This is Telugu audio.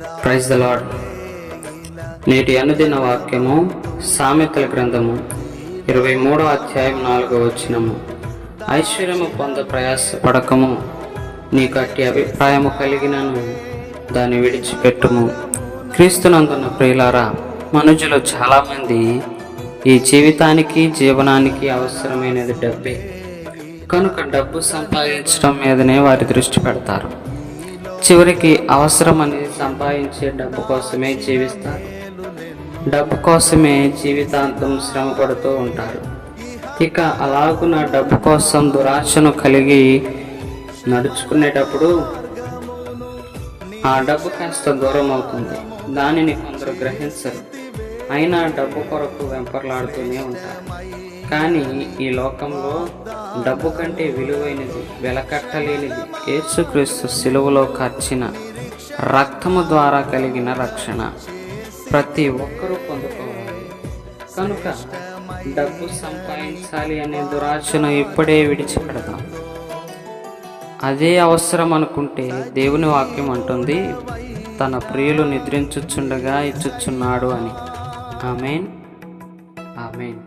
ప్రైజ్ ద లాడ్ నేటి అనుదిన వాక్యము సామెతల గ్రంథము ఇరవై మూడో అధ్యాయం నాలుగో వచ్చినము ఐశ్వర్యము పొంద ప్రయాసపడకము నీ కట్టి అభిప్రాయము కలిగినను దాన్ని విడిచిపెట్టుము. క్రీస్తునందున్న ప్రియులారా మనుషులు చాలామంది ఈ జీవితానికి జీవనానికి అవసరమైనది డబ్బే. కనుక డబ్బు సంపాదించడం మీదనే వారి దృష్టి పెడతారు. చివరికి అవసరం అనేది సంపాదించే డబ్బు కోసమే జీవిస్తారు. డబ్బు కోసమే జీవితాంతం శ్రమ పడుతూ ఉంటారు. ఇక అలాగున డబ్బు కోసం దురాశను కలిగి నడుచుకునేటప్పుడు ఆ డబ్బు కాస్త దూరం అవుతుంది. దానిని కొందరు గ్రహించరు. అయినా డబ్బు కొరకు వెంపర్లాడుతూనే ఉంటారు. కానీ ఈ లోకంలో డబ్బు కంటే విలువైనది వెలకట్టలేనిది. యేసుక్రీస్తు సిలువలో ఖర్చిన రక్తము ద్వారా కలిగిన రక్షణ ప్రతి ఒక్కరూ పొందుకోవాలి. కనుక డబ్బు సంపాదించాలి అనే దురాశను ఇప్పుడే విడిచిపెడదాం. అదే అవసరం అనుకుంటే దేవుని వాక్యం అంటుంది తన ప్రియులు నిద్రించుచుండగా ఇచ్చుచున్నాడు అని. ఆమెన్. ఆమెన్.